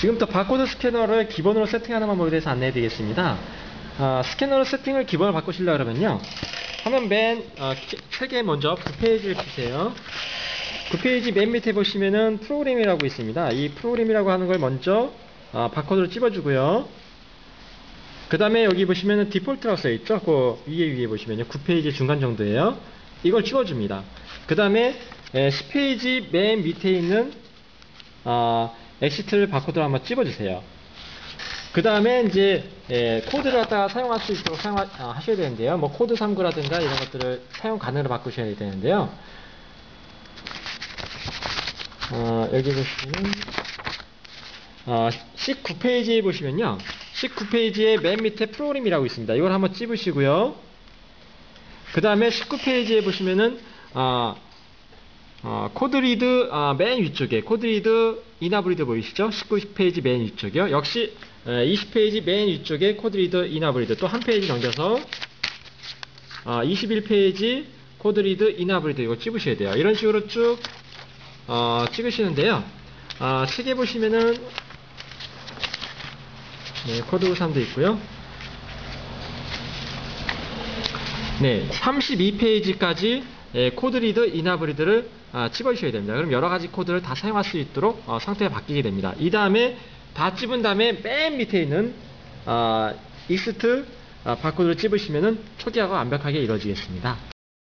지금부터 바코드 스캐너를 기본으로 세팅하는 방법에 대해서 안내해 드리겠습니다. 아, 스캐너로 세팅을 기본으로 바꾸시려고 그러면요. 화면 맨, 어, 키- 책에 먼저 9페이지를 키세요. 9페이지 맨 밑에 보시면은 프로그램이라고 있습니다. 이 프로그램이라고 하는 걸 먼저 아, 바코드로 찝어주고요. 그 다음에 여기 보시면은 디폴트라고 써있죠? 그 위에 위에 보시면요. 9페이지 중간 정도예요. 이걸 찍어줍니다. 그 다음에 10페이지 맨 밑에 있는 아, 엑시트를 바코드로 한번 찝어주세요. 그 다음에 이제 예, 코드를 갖다가 사용할 수 있도록 사용하, 아, 하셔야 되는데요. 뭐 코드 3구라든가 이런 것들을 사용 가능으로 바꾸셔야 되는데요. 어, 여기 보시면 어, 19페이지에 보시면요. 19페이지에 맨 밑에 프로그램이라고 있습니다. 이걸 한번 찝으시고요. 그 다음에 19페이지에 보시면은 아, 어, 코드리드 아, 맨 위쪽에 코드리드 이나브리드 보이시죠? 19페이지 맨 위쪽이요. 역시 에, 20페이지 맨 위쪽에 코드리드 이나브리드 또 한 페이지 넘겨서 아, 21페이지 코드리드 이나브리드 이거 찝으셔야 돼요. 이런 식으로 쭉 어, 찍으시는데요. 아, 책에 보시면은 네, 코드 3도 있고요. 네, 32페이지까지 예, 코드리드 이나브리드를 아, 찝어주셔야 됩니다. 그럼 여러 가지 코드를 다 사용할 수 있도록 어, 상태가 바뀌게 됩니다. 이 다음에 다 찝은 다음에 맨 밑에 있는 아, 익스트 아, 바코드를 찝으시면은 초기화가 완벽하게 이루어지겠습니다.